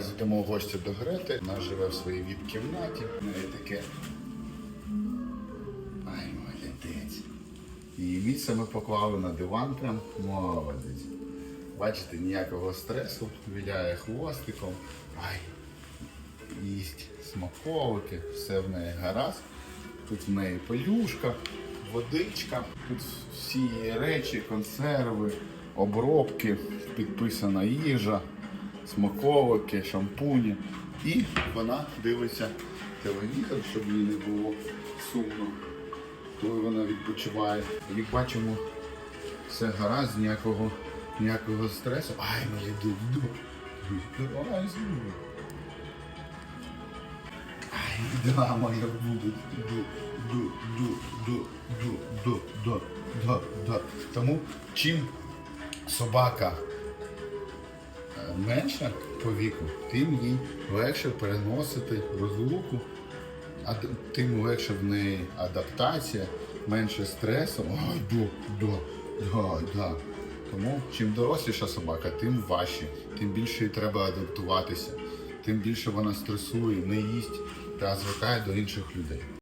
Зараз в гості до Грети. Вона живе в своїй віп-кімнаті. В неї таке. Ай, молодець. Її місце ми поклали на диван прям молодець. Бачите, ніякого стресу, віляє хвостиком. Ай, їсть смаковики, все в неї гаразд. Тут в неї пелюшка, водичка, тут всі речі, консерви, обробки, підписана їжа, смаковики, шампуні. І вона дивиться телевізор, щоб їй не було сумно, коли вона відпочиває. Як бачимо, все гаразд, ніякого, ніякого стресу. Ай, моя дуду. Давай знову. Ай, да, моя буде. Ду, ду, ду, ду, ду, ду, ду, ду, ду. Тому чим собака менша по віку, тим їй легше переносити розлуку, а тим легше в неї адаптація, менше стресу. Ой, ду, ду, да, да. Тому чим доросліша собака, тим важче, тим більше їй треба адаптуватися, тим більше вона стресує, не їсть та звикає до інших людей.